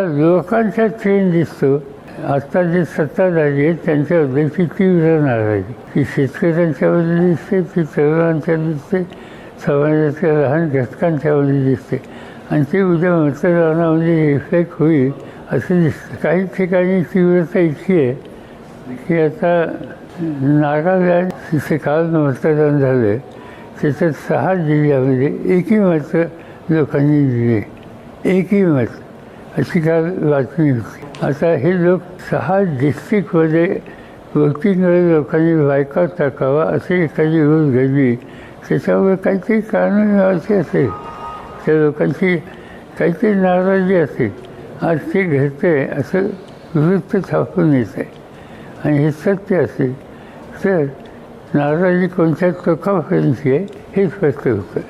लोकांचा चेन दिसतो. आता जे सत्ताधारी आहेत त्यांच्याबद्दलची तीव्र नाराजी. ती शेतकऱ्यांच्यामध्ये दिसते ती तरुणांच्या दिसते समाजाच्या लहान घटकांच्यामध्ये दिसते. आणि ती उद्या मतदानामध्ये इफेक्ट होईल असं दिसतं. काही ठिकाणी तीव्रता इतकी आहे की आता नागालँड तिथे काल मतदान झालं त्याच्यात सहा जिल्ह्यामध्ये एकही मत लोकांनी दिले. एकही मत. अशी काल बातमी. होती आता हे लोक सहा डिस्ट्रिक्टमध्ये वोटिंगमध्ये लोकांनी बायका टाकावा असे एखादी रूल घडली त्याच्यामुळे काहीतरी कारण असे. असेल त्या लोकांची काहीतरी नाराजी असेल आज ते घडते असं वृत्त छापून येत. आहे आणि हे सत्य असेल तर नाराजी कोणत्या टोकापर्यंतची आहे हे स्पष्ट होतं.